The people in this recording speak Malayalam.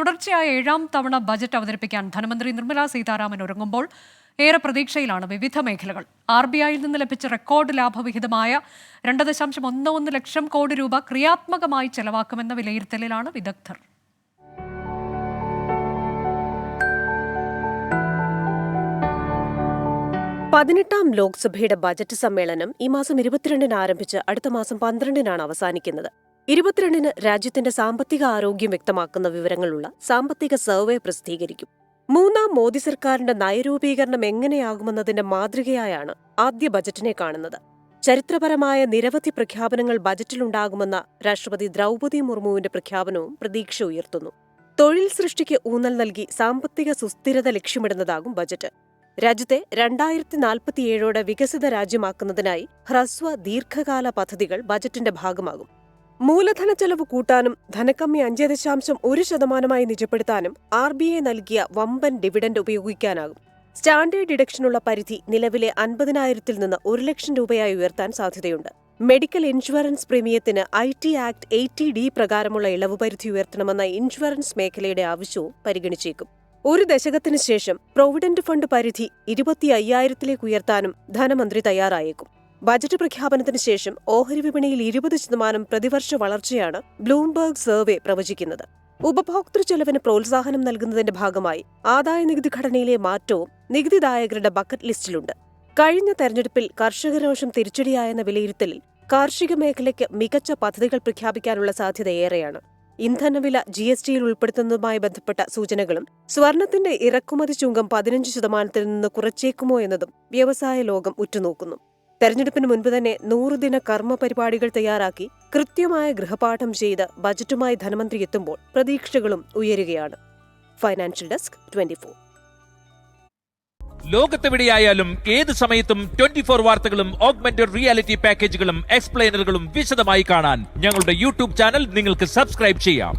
തുടർച്ചയായ ഏഴാം തവണ ബജറ്റ് അവതരിപ്പിക്കാൻ ധനമന്ത്രി നിർമ്മലാ സീതാരാമൻ ഒരുങ്ങുമ്പോൾ ഏറെ പ്രതീക്ഷയിലാണ് വിവിധ മേഖലകൾ. ആർ ബി ഐയിൽ നിന്ന് ലഭിച്ച റെക്കോർഡ് ലാഭവിഹിതമായ രണ്ട് ദശാംശം ഒന്ന് ഒന്ന് ലക്ഷം കോടി രൂപ ക്രിയാത്മകമായി ചെലവാക്കുമെന്ന വിലയിരുത്തലിലാണ് വിദഗ്ധർ. പതിനെട്ടാം ലോക്സഭയുടെ ബജറ്റ് സമ്മേളനം ഈ മാസം ഇരുപത്തിരണ്ടിന് ആരംഭിച്ച് അടുത്ത മാസം പന്ത്രണ്ടിനാണ് അവസാനിക്കുന്നത്. ഇരുപത്തിരണ്ടിന് രാജ്യത്തിന്റെ സാമ്പത്തിക ആരോഗ്യം വ്യക്തമാക്കുന്ന വിവരങ്ങളുള്ള സാമ്പത്തിക സർവേ പ്രസിദ്ധീകരിക്കും. മൂന്നാം മോദി സർക്കാരിന്റെ നയരൂപീകരണം എങ്ങനെയാകുമെന്നതിന്റെ മാതൃകയായാണ് ആദ്യ ബജറ്റിനെ കാണുന്നത്. ചരിത്രപരമായ നിരവധി പ്രഖ്യാപനങ്ങൾ ബജറ്റിലുണ്ടാകുമെന്ന രാഷ്ട്രപതി ദ്രൗപദി മുർമുവിന്റെ പ്രഖ്യാപനവും പ്രതീക്ഷ ഉയർത്തുന്നു. തൊഴിൽ സൃഷ്ടിക്ക് ഊന്നൽ നൽകി സാമ്പത്തിക സുസ്ഥിരത ലക്ഷ്യമിടുന്നതാകും ബജറ്റ്. രാജ്യത്തെ രണ്ടായിരത്തി നാൽപ്പത്തിയേഴോടെ വികസിത രാജ്യമാക്കുന്നതിനായി ഹ്രസ്വ ദീർഘകാല പദ്ധതികൾ ബജറ്റിന്റെ ഭാഗമാകും. മൂലധന ചെലവ് കൂട്ടാനും ധനക്കമ്മി അഞ്ച് ദശാംശം ഒരു ശതമാനമായി നിജപ്പെടുത്താനും ആർ ബി ഐ നൽകിയ വമ്പൻ ഡിവിഡന്റ് ഉപയോഗിക്കാനാകും. സ്റ്റാൻഡേർഡ് ഡിഡക്ഷനുള്ള പരിധി നിലവിലെ അൻപതിനായിരത്തിൽ നിന്ന് ഒരു ലക്ഷം രൂപയായി ഉയർത്താൻ സാധ്യതയുണ്ട്. Medical insurance പ്രീമിയത്തിന് I T act eighty D പ്രകാരമുള്ള ഇളവ് പരിധി ഉയർത്തണമെന്ന ഇൻഷുറൻസ് മേഖലയുടെ ആവശ്യവും പരിഗണിച്ചേക്കും. ഒരു ദശകത്തിന് ശേഷം പ്രൊവിഡന്റ് ഫണ്ട് പരിധി ഇരുപത്തി അയ്യായിരത്തിലേക്ക് ഉയർത്താനും ധനമന്ത്രി തയ്യാറായേക്കും. ബജറ്റ് പ്രഖ്യാപനത്തിന് ശേഷം ഓഹരി വിപണിയിൽ ഇരുപത് ശതമാനം പ്രതിവർഷ വളർച്ചയാണ് ബ്ലൂംബർഗ് സർവേ പ്രവചിക്കുന്നത്. ഉപഭോക്തൃ ചെലവിന് പ്രോത്സാഹനം നൽകുന്നതിന്റെ ഭാഗമായി ആദായ നികുതി ഘടനയിലെ മാറ്റവും നികുതിദായകരുടെ ബക്കറ്റ് ലിസ്റ്റിലുണ്ട്. കഴിഞ്ഞ തെരഞ്ഞെടുപ്പിൽ കർഷകരോഷം തിരിച്ചടിയായെന്ന വിലയിരുത്തലിൽ കാർഷിക മേഖലയ്ക്ക് മികച്ച പദ്ധതികൾ പ്രഖ്യാപിക്കാനുള്ള സാധ്യത ഏറെയാണ്. ഇന്ധനവില ജി എസ് ടിയിൽ ഉൾപ്പെടുത്തുന്നതുമായി ബന്ധപ്പെട്ട സൂചനകളും സ്വർണത്തിന്റെ ഇറക്കുമതി ചുങ്കം പതിനഞ്ച് ശതമാനത്തിൽ നിന്ന് കുറച്ചേക്കുമോ എന്നതും വ്യവസായ ലോകം ഉറ്റുനോക്കുന്നു. തെരഞ്ഞെടുപ്പിന് മുൻപ് തന്നെ നൂറുദിന കർമ്മ പരിപാടികൾ തയ്യാറാക്കി കൃത്യമായ ഗൃഹപാഠം ചെയ്ത് ബജറ്റുമായി ധനമന്ത്രി എത്തുമ്പോൾ പ്രതീക്ഷകളും ഉയരുകയാണ്. ഫൈനാൻഷ്യൽ ഡെസ്ക് ട്വന്റി ലോകത്തെവിടെയായാലും ഏത് സമയത്തും ട്വന്റി ഫോർ വാർത്തകളും ഓഗ്മെന്റഡ് റിയാലിറ്റി പാക്കേജുകളും എക്സ്പ്ലെയിനറുകളും വിശദമായി കാണാൻ ഞങ്ങളുടെ യൂട്യൂബ് ചാനൽ നിങ്ങൾക്ക് സബ്സ്ക്രൈബ് ചെയ്യാം.